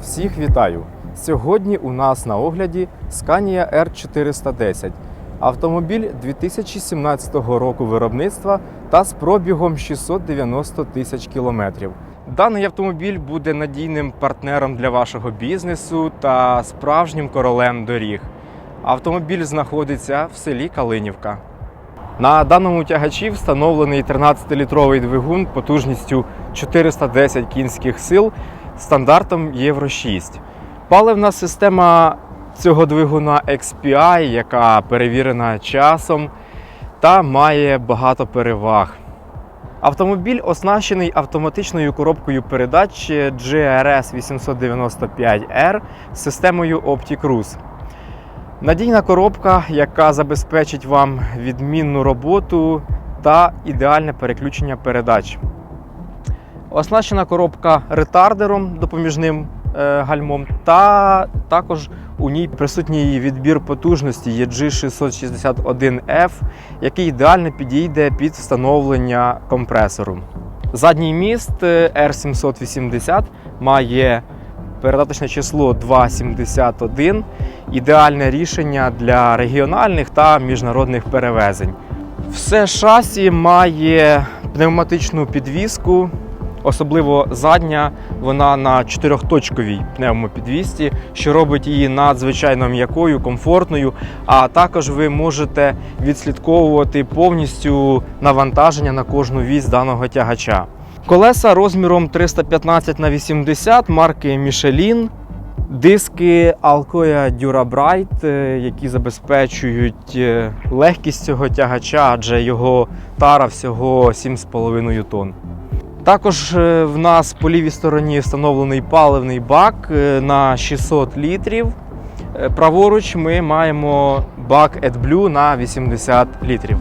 Всіх вітаю! Сьогодні у нас на огляді Scania R410. Автомобіль 2017 року виробництва та з пробігом 690 тисяч кілометрів. Даний автомобіль буде надійним партнером для вашого бізнесу та справжнім королем доріг. Автомобіль знаходиться в селі Калинівка. На даному тягачі встановлений 13-літровий двигун потужністю 410 кінських сил стандартом Євро 6. Паливна система цього двигуна XPI, яка перевірена часом та має багато переваг. Автомобіль оснащений автоматичною коробкою передач GRS 895R з системою OptiCruise. Надійна коробка, яка забезпечить вам відмінну роботу та ідеальне переключення передач. Оснащена коробка ретардером допоміжним е, гальмом, та також у ній присутній відбір потужності EG661F, який ідеально підійде під встановлення компресору. Задній міст е, R780 має передаточне число 2,71, ідеальне рішення для регіональних та міжнародних перевезень. Все шасі має пневматичну підвіску, особливо задня, вона на чотирьохточковій пневмопідвісці, що робить її надзвичайно м'якою, комфортною. А також ви можете відслідковувати повністю навантаження на кожну вісь даного тягача. Колеса розміром 315 на 80 марки Michelin. Диски Alcoa Durabright, е, які забезпечують е, легкість цього тягача, адже його тара всього 7,5 тонн. Також е, в нас по лівій стороні встановлений паливний бак е, на 600 літрів. Е, Праворуч ми маємо бак AdBlue на 80 літрів.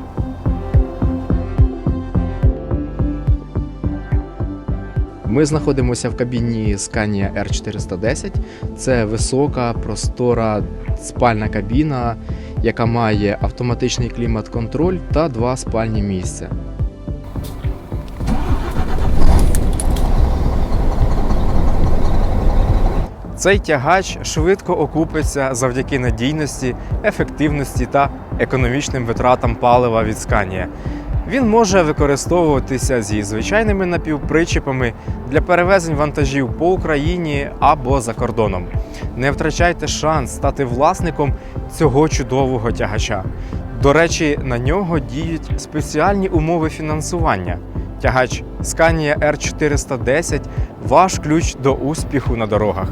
Ми знаходимося в кабіні Scania R410. Це висока, простора спальна кабіна, яка має автоматичний клімат-контроль та два спальні місця. Цей тягач швидко окупиться завдяки надійності, ефективності та економічним витратам палива від Scania. Він може використовуватися зі звичайними напівпричепами для перевезень вантажів по Україні або за кордоном. Не втрачайте шанс стати власником цього чудового тягача. До речі, на нього діють спеціальні умови фінансування. Тягач Scania R410 ваш ключ до успіху на дорогах.